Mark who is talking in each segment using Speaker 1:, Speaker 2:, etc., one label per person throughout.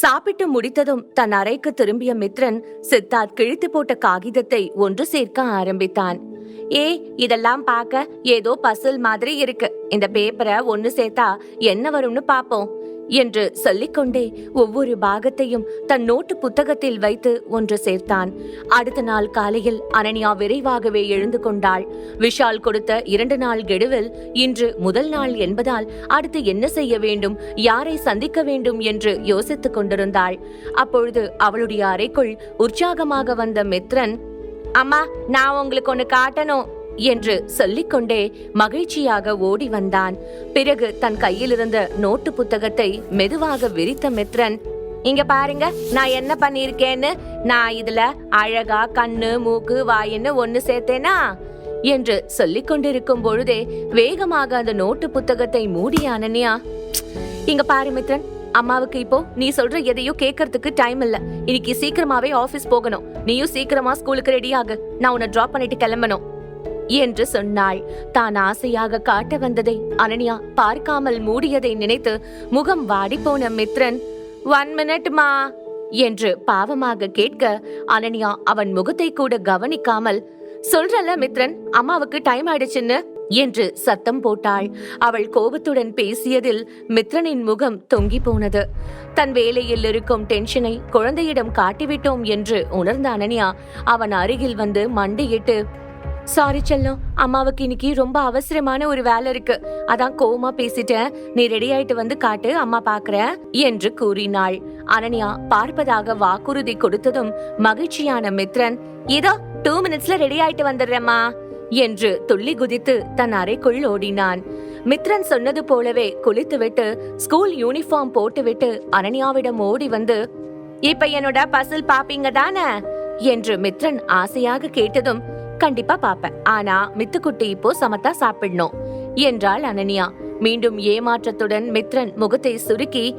Speaker 1: சாப்பிட்டு முடித்ததும் தன் அறைக்கு திரும்பிய மித்ரன் சித்தார்த் கிழித்து போட்ட காகிதத்தை ஒன்று சேர்க்க ஆரம்பித்தான். ஏ இதெல்லாம் பார்க்க ஏதோ பசில் மாதிரி இருக்கு. இந்த பேப்பரை ஒன்னு சேர்த்தா என்ன வரும்னு பாப்போம் என்று சொல்லிக்கொண்டே ஒவ்வொரு பாகத்தையும் தன் நோட்டு புத்தகத்தில் வைத்து ஒன்று சேர்த்தான். அடுத்த நாள் காலையில் அனன்யா விரைவாகவே எழுந்து கொண்டாள். விஷால் கொடுத்த இரண்டு நாள் கெடுவில் இன்று முதல் நாள் என்பதால் அடுத்து என்ன செய்ய வேண்டும் யாரை சந்திக்க வேண்டும் என்று யோசித்துக் கொண்டிருந்தாள். அப்பொழுது அவளுடைய அறைக்குள் உற்சாகமாக வந்த மித்ரன் அம்மா நான் உங்களுக்கு ஒன்னு காட்டணும். என்று சொல்லிக்கொண்டே மகிழ்ச்சியாக ஓடி வந்தான். பிறகு தன் கையிலிருந்த நோட்டு புத்தகத்தை மெதுவாக விரித்த மித்ரன் இங்க பாருங்க நான் என்ன பண்ணிருக்கேன்னு நான் இதுல அழகா கண்ணு மூக்கு வாயின்னு ஒன்னு சேர்த்தேனா? என்று சொல்லிக் கொண்டிருக்கும் பொழுதே வேகமாக அந்த நோட்டு புத்தகத்தை மூடிய அனன்யா இங்க பாரு மித்ரன் அம்மாவுக்கு இப்போ நீ சொல்ற எதையோ கேட்கறதுக்கு டைம் இல்ல. இன்னைக்கு சீக்கிரமாவே ஆபீஸ் போகணும். நீயும் சீக்கிரமா ஸ்கூலுக்கு ரெடி ஆகு. நான் உன்னை டிராப் பண்ணிட்டு கிளம்பணும். என்று சொன்னாள். தான் ஆசையாக காட்ட வந்ததை அனன்யா பார்க்காமல் மூடியதை நினைத்து முகம் வாடிப்போன மித்ரன் ஒன் மினிட்மா என்று பாவமாக கேட்க அனன்யா அவன் முகத்தை கூட கவனிக்காமல் சொல்றல மித்ரன் அம்மாவுக்கு டைம் ஆயிடுச்சுன்னு? என்று சத்தம் போட்டாள். அவள் கோபத்துடன் பேசியதில் மித்ரனின் முகம் தொங்கி போனது. தன் வேலையில் இருக்கும் டென்ஷனை குழந்தையிடம் காட்டிவிட்டோம் என்று உணர்ந்த அனன்யா அவன் அருகில் வந்து மண்டியிட்டு சாரி செல்லம். அம்மாவுக்கு இன்னைக்கு ரொம்ப அவசரமான ஒரு வேலை இருக்கு. அதான் கோவமா பேசிட்டேன். நீ ரெடி ஆயிட்டு வந்து காட்டு அம்மா பாக்குற என்று கூறினாள். அனன்யா பார்ப்பதாக வாக்குறுதி கொடுத்ததும் மகிழ்ச்சியான மித்ரன் இதோ டூ மினிட்ஸ்ல ரெடி ஆயிட்டு வந்துடுறேம்மா என்று துள்ளி குதித்து தன் அறைக்குள் ஓடினான். மித்ரன் சொன்னது போலவே குளித்துவிட்டு ஸ்கூல் யூனிஃபார்ம் போட்டுவிட்டு அனன்யாவிடம் ஓடி வந்து இப்ப என்னோட பசில் பாப்பீங்க தானே? என்று மித்ரன் ஆசையாக கேட்டதும் கண்டிப்பா பாப்பேன் ஆனா மித்துக்குட்டி இப்போ சமத்தா சாப்பிடணும் என்றாள் அனன்யா. மீண்டும் ஏமாற்றத்துடன் மித்ரன் முகத்தை சுருக்கி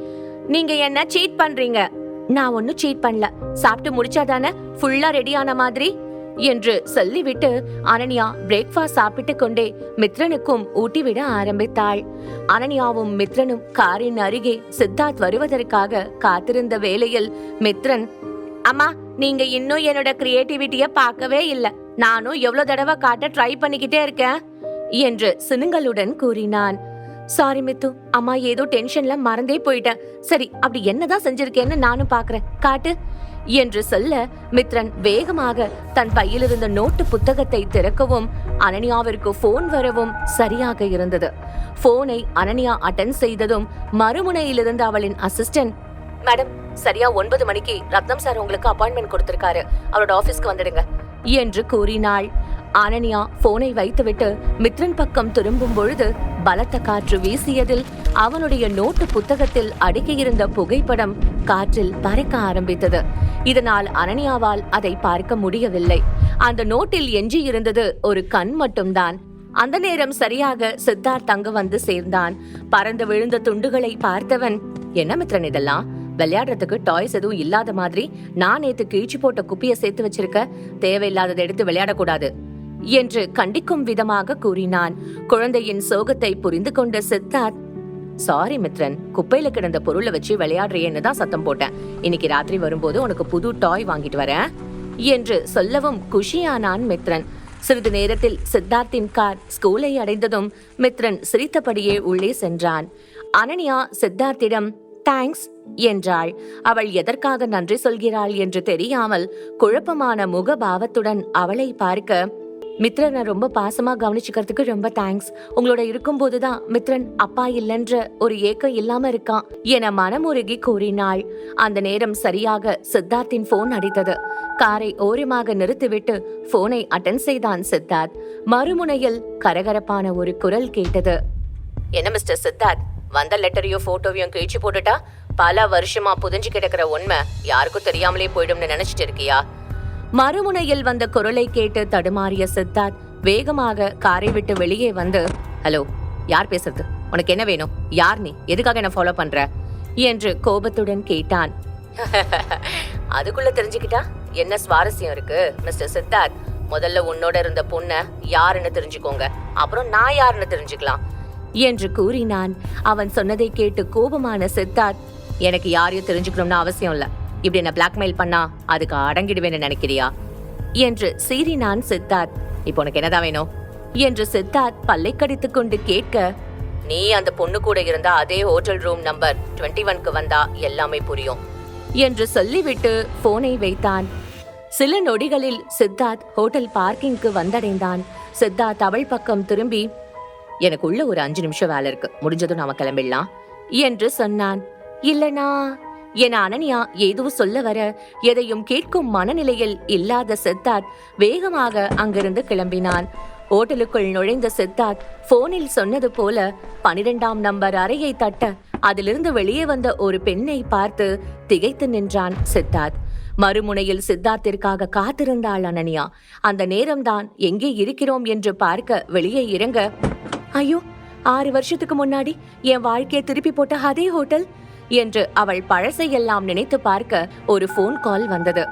Speaker 1: நீங்க என்ன சீட் பண்றீங்க? நான் ஒன்னும் சீட் பண்ணல. சாப்பிட்டு முடிச்சாதானே ஃபுல்லா ரெடி ஆன மாதிரி? என்று சொல்லிவிட்டு அனன்யா பிரேக்ஃபாஸ்ட் சாப்பிட்டு கொண்டே மித்ரனுக்கும் ஊட்டிவிட ஆரம்பித்தாள். அனன்யாவும் மித்ரனும் காரின் அருகே சித்தார்த் வருவதற்காக காத்திருந்த வேளையில் மித்ரன் அம்மா நீங்க இன்னும் என்னோட கிரியேட்டிவிட்டிய பார்க்கவே இல்ல. நானும் எவ்வளவு தடவை காட்ட ட்ரை பண்ணிக்கிட்டே இருக்கேன் என்று சினுங்களுடன் கூறினான். சாரி மித்து அம்மா ஏதோ டென்ஷன்ல மறந்தே போயிட்டேன். சரி அப்படி என்னதான் செஞ்சிருக்கேன்னு நானும் பாக்குறேன். காட்டு என்று சொல்ல மித்ரன் வேகமாக தன் பையில் இருந்த நோட்டு புத்தகத்தை திறக்கவும் அனன்யாவிற்கு போன் வரவும் சரியாக இருந்தது. போனை அனன்யா அட்டன் செய்ததும் மறுமுனையிலிருந்து அவளின் அசிஸ்டன்ட் மேடம் சரியா ஒன்பது மணிக்கு ரத்னம் சார் உங்களுக்கு அப்பாயின்மெண்ட் கொடுத்திருக்காரு. அவரோட ஆபீஸ்க்கு வந்துடுங்க. என்று கூறினாள். அனன்யா போனை வைத்துவிட்டு மித்ரன் பக்கம் திரும்பும் பொழுது பலத்த காற்று வீசியதில் அவனுடைய நோட்டு புத்தகத்தில் அடுக்கியிருந்த புகைப்படம் காற்றில் பறக்க ஆரம்பித்தது. இதனால் அனன்யாவால் அதை பார்க்க முடியவில்லை. அந்த நோட்டில் எஞ்சியிருந்தது ஒரு கண் மட்டும்தான். அந்த நேரம் சரியாக சித்தார்த் அங்கு வந்து சேர்ந்தான். பறந்து விழுந்த துண்டுகளை பார்த்தவன் என்ன மித்ரன் இதெல்லாம்? விளையாடுறதுக்கு டாய்ஸ் எதுவும் இல்லாத மாதிரி நான் நேத்து கிழிச்சு போட்ட குப்பிய சேர்த்து வச்சிருக்க. தேவையில்லாததை எடுத்து விளையாடக்கூடாது என்று கண்டிக்கும் விதமாக கூறினான். குழந்தையின் சோகத்தை புரிந்து கொண்ட சித்தார்த் சாரி மித்ரன் குப்பையில கிடந்த பொருளை வச்சு விளையாடுறியேன்னு தான் சத்தம் போட்டேன். இன்னைக்கு ராத்திரி வரும்போது உனக்கு புது டாய் வாங்கிட்டு வரேன் என்று சொல்லவும் குஷியானான் மித்ரன். சிறிது நேரத்தில் சித்தார்த்தின் கார் ஸ்கூலை அடைந்ததும் மித்ரன் சிரித்தபடியே உள்ளே சென்றான். அனன்யா சித்தார்த்திடம் தேங்க்ஸ் என்றாள். அவள் எதற்காக நன்றி சொல்கிறாள் என்று தெரியாமல் குழப்பமான முகபாவத்துடன் அவளை பார்க்க மித்ரனை ரொம்ப பாசமா கவனிச்சுக்கிறதுக்கு ரொம்ப தேங்க்ஸ் உங்களோட இருக்கும்போதுதான் மித்ரன் அப்பா இல்லைன்ற ஒரு ஏக்கம் இல்லாம இருக்கான் என மனமுருகி கூறினாள். அந்த நேரம் சரியாக சித்தார்த்தின் போன் அடித்தது. காரை ஓரமாக நிறுத்திவிட்டு போனை அட்டன் செய்தான் சித்தார்த். மறுமுனையில் கரகரப்பான ஒரு குரல் கேட்டது. என்ன மிஸ்டர் சித்தார்த்? வந்த லெட்டரையும் போட்டோவையும் கிழிச்சு போட்டுட்டா? பல வருஷமா புதிஞ்சு கிடக்கிற உண்மை யாருக்கும் தெரியாமலே போயிடும்னு நினைச்சிட்டு இருக்கியா? மறுமுனையில் வந்த குரலை கேட்டு தடுமாறிய சித்தார்த் வேகமாக காரை விட்டு வெளியே வந்து ஹலோ யார் பேசுறது? உனக்கு என்ன வேணும்? யார் நீ? எதுக்காக என்ன ஃபாலோ பண்ற? என்று கோபத்துடன் கேட்டான். அதுக்குள்ள தெரிஞ்சுக்கிட்டா? என்ன சுவாரஸ்யம் இருக்கு மிஸ்டர் சித்தார்த்? முதல்ல உன்னோட இருந்த பொண்ண யாருன்னு தெரிஞ்சுக்கோங்க. அப்புறம் நான் யாருன்னு தெரிஞ்சுக்கலாம். என்று கூறினான். அவன் சொன்னதை கேட்டு கோபமான சித்தார்த் எனக்கு யாரையும் தெரிஞ்சுக்கணும்னு அவசியம் இல்ல. இப்படி என்ன பிளாக்மெயில் பண்ணா அதுக்கு அடங்கிடுவேன்னு நினைக்கிறியா? என்று சீறினான் சித்தார்த் இப்போ உனக்கு என்னதான் வேணும்? என்று சித்தார்த் பல்லை கடித்து கொண்டு கேட்க நீ அந்த பொண்ணு கூட இருந்த அதே ஹோட்டல் ரூம் நம்பர் டுவெண்ட்டி ஒன்க்கு வந்தா எல்லாமே புரியும். என்று சொல்லிவிட்டு போனை வைத்தான். சில நொடிகளில் சித்தார்த் ஹோட்டல் பார்க்கிங்க்கு வந்தடைந்தான். சித்தார்த் அவள் பக்கம் திரும்பி எனக்கு உள்ள ஒரு அஞ்சு நிமிஷம் வேலை இருக்கு. முடிஞ்சதும் நாம கிளம்பிடலாம். என்று சொன்னான். இல்லனா? என அனன்யா ஏதோ சொல்ல வர எதையும் கேட்கும் மனநிலையில் இல்லாத சித்தார்த் வேகமாக அங்கிருந்து கிளம்பினான். ஓட்டலுக்குள் நுழைந்த சித்தார்த் போனில் சொன்னது போல பனிரெண்டாம் நம்பர் அறையை தட்ட அதிலிருந்து வெளியே வந்த ஒரு பெண்ணை பார்த்து திகைத்து நின்றான் சித்தார்த். மறுமுனையில் சித்தார்த்திற்காக காத்திருந்தாள் அனன்யா. அந்த நேரம்தான் எங்கே இருக்கிறோம் என்று பார்க்க வெளியே இறங்க ஐயோ ஆறு வருஷத்துக்கு முன்னாடி என் வாழ்க்கையை திருப்பி போட்ட அதே ஹோட்டல் என்று அவள் பழசையெல்லாம் நினைத்து பார்க்க ஒரு ஃபோன் கால் வந்தது.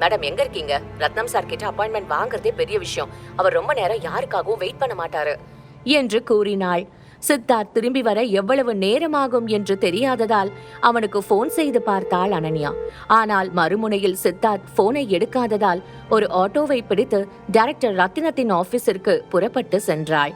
Speaker 1: மேடம் எங்க இருக்கீங்க? ரத்னம் சார் கிட்ட அப்பாயின்மெண்ட் வாங்குறதே பெரிய விஷயம். அவர் ரொம்ப நேரம் யாருக்காகவும் வெயிட் பண்ண மாட்டாரு என்று கூறினாள். சித்தார்த் திரும்பி வர எவ்வளவு நேரமாகும் என்று தெரியாததால் அவனுக்கு போன் செய்து பார்த்தாள் அனன்யா. ஆனால் மறுமுனையில் சித்தார்த் போனை எடுக்காததால் ஒரு ஆட்டோவை பிடித்து டைரக்டர் ரத்தினத்தின் ஆபீஸிற்கு புறப்பட்டு சென்றாள்.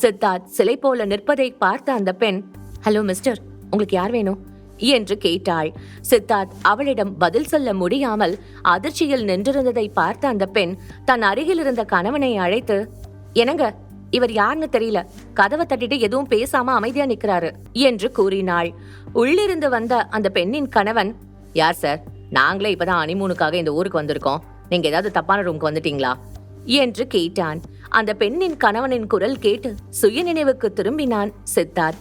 Speaker 1: சித்தார்த் சிலை போல நிற்பதை பார்த்த அந்த பெண் ஹலோ மிஸ்டர் உங்களுக்கு யார் வேணும்? என்று கேட்டாள். சித்தார்த் அவளிடம் பதில் சொல்ல முடியாமல் அதிர்ச்சியில் நின்றிருந்ததை பார்த்த அந்த பெண் தன் அருகில் இருந்த கணவனை அழைத்து என்னங்க இவர் யாருன்னு தெரியல. கதவை தட்டிட்டு எதுவும் பேசாம அமைதியா நிக்கிறாரு என்று கூறினாள். உள்ளிருந்து வந்த அந்த பெண்ணின் கணவன் யார் சார்? நாங்களே இப்பதான் அனிமூனுக்காக இந்த ஊருக்கு வந்திருக்கோம். நீங்க ஏதாவது தப்பான ரூமுக்கு வந்துட்டீங்களா? என்று கேட்டான். அந்த பெண்ணின் கணவனின் குரல் கேட்டு சுயநினைவுக்கு திரும்பினான் சித்தார்த்.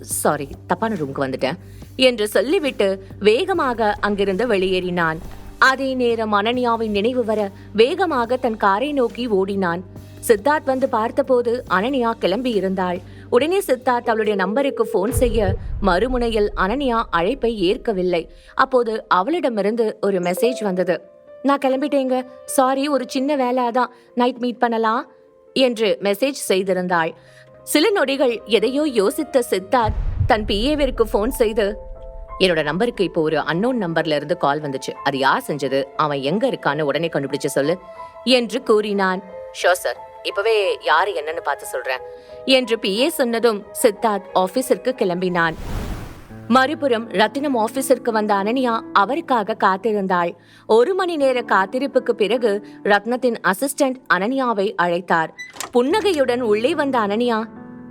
Speaker 1: சாரி தப்பான ரூம்க்கு வந்துட்டேன் என்று சொல்லிவிட்டு வேகமாக அங்கிருந்து வெளியேறினான். அதே நேரம் அனன்யாவின் நினைவு வர வேகமாக தன் காரை நோக்கி ஓடினான். சித்தார்த் வந்து பார்த்தபோது அனன்யா கிளம்பி இருந்தாள். உடனே சித்தார்த் அவளுடைய நம்பருக்கு போன் செய்ய மறுமுனையில் அனன்யா அழைப்பை ஏற்கவில்லை. அப்போது அவளிடமிருந்து ஒரு மெசேஜ் வந்தது. நான் கிளம்பிட்டேங்க. சாரி ஒரு சின்ன வேலை தான் நைட் மீட் பண்ணலாம் என்று மெசேஜ் செய்திருந்தாள். சில நொடிகள் எதையோ யோசித்த சித்தார்த் தன் பிஏவிற்கு ஃபோன் செய்து என்னோட நம்பருக்கு இப்போ ஒரு அன்னோன் நம்பர்ல இருந்து கால் வந்துச்சு. அது யார் செஞ்சது? அவன் எங்க இருக்கான்னு உடனே கண்டுபிடிச்சு சொல்லு. என்று கூறினான். ஷோ சார் இப்பவே யாரு என்னன்னு பார்த்து சொல்றேன். என்று பிஏ சொன்னதும் சித்தார்த் ஆபீஸிற்கு கிளம்பினான். மறுபுறம் ரத்தினம் ஆபீஸிற்கு வந்த அனன்யா அவருக்காக காத்திருந்தாள். ஒரு மணி நேர காத்திருப்புக்கு பிறகு ரத்னத்தின் அசிஸ்டன்ட் அனன்யாவை அழைத்தார். புன்னகையுடன் உள்ளே வந்த அனன்யா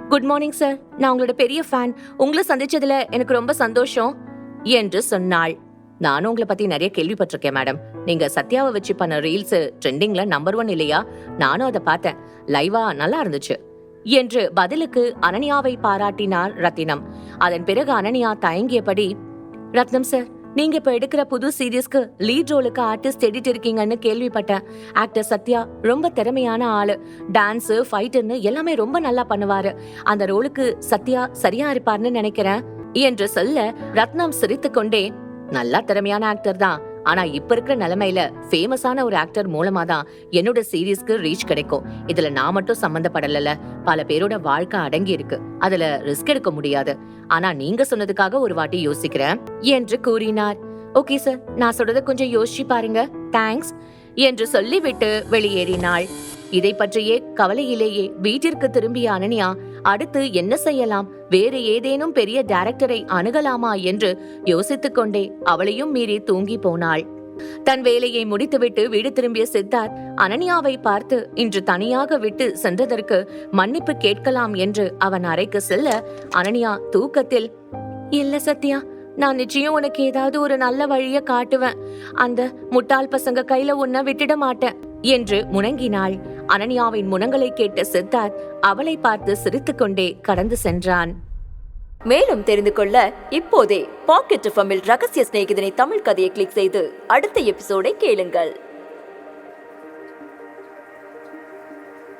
Speaker 1: குட் மார்னிங் சார் நான் உங்களோட பெரிய ஃபேன் உங்களை சந்திச்சதுல எனக்கு ரொம்ப சந்தோஷம் என்று சொன்னாள். நானும் உங்களை பத்தி நிறைய கேள்விப்பட்டிருக்கேன் மேடம் நீங்க சத்யாவை வச்சு பண்ண ரீல்ஸ் ட்ரெண்டிங்ல நம்பர் ஒன் இல்லையா? நானும் அதை பார்த்தேன். லைவா நல்லா இருந்துச்சு. என்று பதிலுக்கு அனன்யாவை பாராட்டினார் ரத்தினம். அதன் பிறகு அனன்யா தயங்கியபடி ரத்னம் சார் நீங்க இப்ப எடுக்கிற புது சீரியஸ்க்கு லீட் ரோலுக்கு ஆர்டிஸ்ட் எடிட் இருக்கீங்கன்னு கேள்விப்பட்டேன். ஆக்டர் சத்யா ரொம்ப திறமையான ஆளு. டான்ஸ் ஃபைட்டுன்னு எல்லாமே ரொம்ப நல்லா பண்ணுவாரு. அந்த ரோலுக்கு சத்யா சரியா இருப்பார்னு நினைக்கிறேன். என்று சொல்ல ரத்னம் சிரித்துக்கொண்டே நல்லா திறமையான ஆக்டர் தான். ஆனா இப்ப இருக்கிற நிலைமையில ஃபேமஸான ஒரு ஆக்டர் மூலமா தான் என்னோட சீரியஸ்க்கு ரீச் கிடைக்கும். இதுல நான் மட்டும் சம்மந்தப்படல பல பேரோட வாழ்க்கை அடங்கி இருக்கு. அதுல ரிஸ்க் எடுக்க முடியாது. ஆனா நீங்க சொன்னதுக்காக ஒரு வாட்டி யோசிக்கிறேன். என்று கூறினார். ஓகே சார் நான் சொல்றத கொஞ்சம் யோசிச்சு பாருங்க. தேங்க்ஸ் என்று சொல்லிவிட்டு வெளியேறினாள். இதை பற்றியே கவலையிலேயே வீட்டிற்கு திரும்பிய அனன்யா அடுத்து என்ன செய்யலாம்? வேறு ஏதேனும் பெரிய டைரக்டரை அணுகலாமா என்று யோசித்துக் கொண்டே அவளையும் மீறி தூங்கி போனாள். தன் வேலையை முடித்துவிட்டு வீடு திரும்பிய சித்தார்த் அனன்யாவை பார்த்து இன்று தனியாக விட்டு சென்றதற்கு மன்னிப்பு கேட்கலாம் என்று அவன் அறைக்கு செல்ல அனன்யா தூக்கத்தில் இல்ல சத்யா நான் நிச்சயம் உனக்கு ஏதாவது ஒரு நல்ல வழிய காட்டுவேன். அந்த முட்டாள் பசங்க கையில உன்னை விட்டுட மாட்டேன் என்று முணங்கினாள். அனன்யாவின் முனங்களை கேட்ட சித்தார்த் அவளை பார்த்து சிரித்துக்கொண்டே கடந்து சென்றான்.
Speaker 2: மேலும் தெரிந்து கொள்ள இப்போதே பாக்கெட் எஃப்எம்மில் ரகசிய சிநேகிதனை தமிழ் கதையை கிளிக் செய்து அடுத்த எபிசோடை கேளுங்கள்.